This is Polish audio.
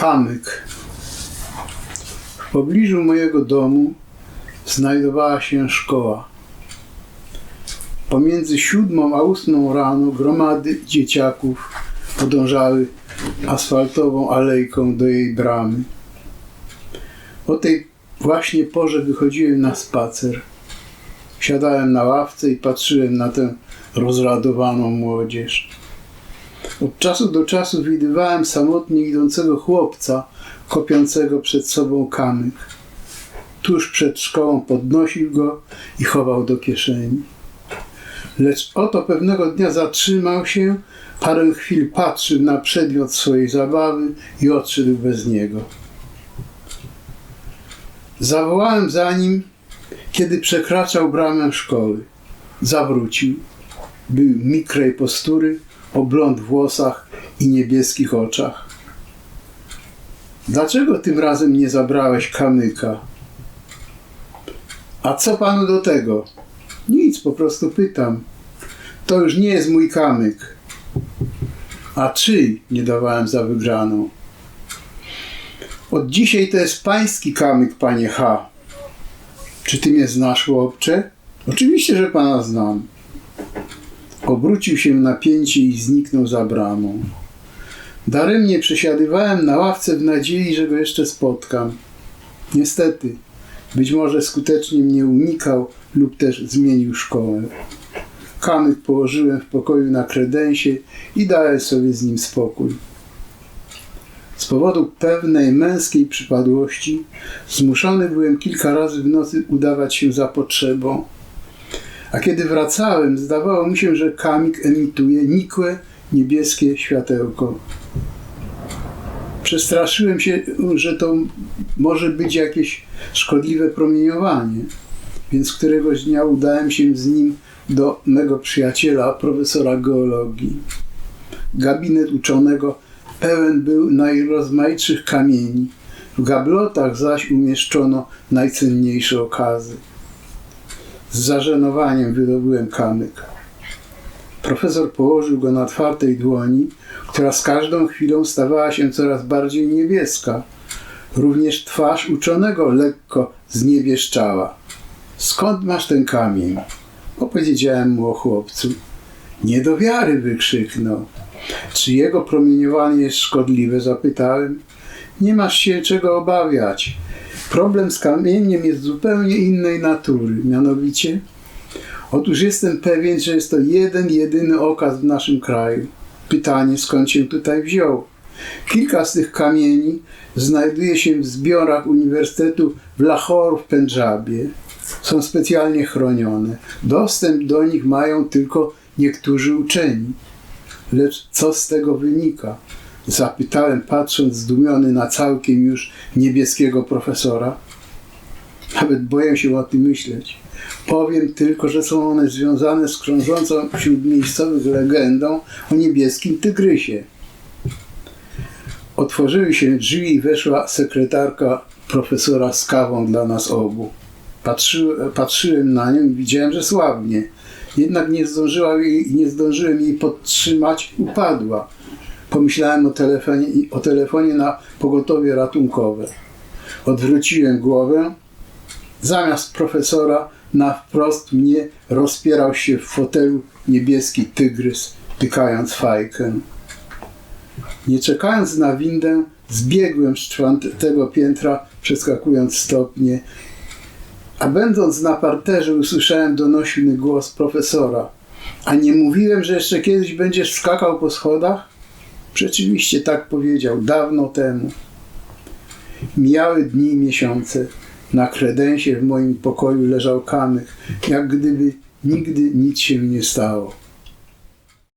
Kamyk. W pobliżu mojego domu znajdowała się szkoła. Pomiędzy siódmą a ósmą rano gromady dzieciaków podążały asfaltową alejką do jej bramy. O tej właśnie porze wychodziłem na spacer. Siadałem na ławce i patrzyłem na tę rozradowaną młodzież. Od czasu do czasu widywałem samotnie idącego chłopca, kopiącego przed sobą kamyk. Tuż przed szkołą podnosił go i chował do kieszeni. Lecz oto pewnego dnia zatrzymał się, parę chwil patrzył na przedmiot swojej zabawy i odszedł bez niego. Zawołałem za nim, kiedy przekraczał bramę szkoły. Zawrócił. Był mikrej postury, o blond włosach i niebieskich oczach. Dlaczego tym razem nie zabrałeś kamyka? A co panu do tego? Nic, po prostu pytam. To już nie jest mój kamyk. A czyj? Nie dawałem za wygraną. Od dzisiaj to jest pański kamyk, panie H. Czy ty mnie znasz, chłopcze? Oczywiście, że pana znam. Obrócił się na pięcie i zniknął za bramą. Daremnie przesiadywałem na ławce w nadziei, że go jeszcze spotkam. Niestety, być może skutecznie mnie unikał lub też zmienił szkołę. Kamyk położyłem w pokoju na kredensie i dałem sobie z nim spokój. Z powodu pewnej męskiej przypadłości zmuszony byłem kilka razy w nocy udawać się za potrzebą. A kiedy wracałem, zdawało mi się, że kamik emituje nikłe niebieskie światełko. Przestraszyłem się, że to może być jakieś szkodliwe promieniowanie, więc któregoś dnia udałem się z nim do mego przyjaciela, profesora geologii. Gabinet uczonego pełen był najrozmaitszych kamieni. W gablotach zaś umieszczono najcenniejsze okazy. Z zażenowaniem wydobyłem kamyk. Profesor położył go na twardej dłoni, która z każdą chwilą stawała się coraz bardziej niebieska. Również twarz uczonego lekko zniebieszczała. Skąd masz ten kamień? Opowiedziałem mu o chłopcu. Nie do wiary wykrzyknął. Czy jego promieniowanie jest szkodliwe? Zapytałem. Nie masz się czego obawiać. Problem z kamieniem jest zupełnie innej natury. Mianowicie, otóż jestem pewien, że jest to jeden, jedyny okaz w naszym kraju. Pytanie, skąd się tutaj wziął? Kilka z tych kamieni znajduje się w zbiorach Uniwersytetu w Lahore w Pendżabie. Są specjalnie chronione. Dostęp do nich mają tylko niektórzy uczeni. Lecz co z tego wynika? Zapytałem, patrząc zdumiony na całkiem już niebieskiego profesora. Nawet boję się o tym myśleć. Powiem tylko, że są one związane z krążącą wśród miejscowych legendą o niebieskim tygrysie. Otworzyły się drzwi i weszła sekretarka profesora z kawą dla nas obu. Patrzy, patrzyłem na nią i widziałem, że słabnie. Jednak nie, zdążyła jej, nie zdążyłem jej podtrzymać, upadła. Pomyślałem o telefonie, o telefonie na pogotowie ratunkowe. Odwróciłem głowę. Zamiast profesora na wprost mnie rozpierał się w fotelu niebieski tygrys, tykając fajkę. Nie czekając na windę, zbiegłem z czwartego piętra, przeskakując stopnie, a będąc na parterze usłyszałem donośny głos profesora. A nie mówiłem, że jeszcze kiedyś będziesz skakał po schodach? Rzeczywiście tak powiedział, dawno temu. Mijały dni i miesiące. Na kredensie w moim pokoju leżał kamyk, jak gdyby nigdy nic się nie stało.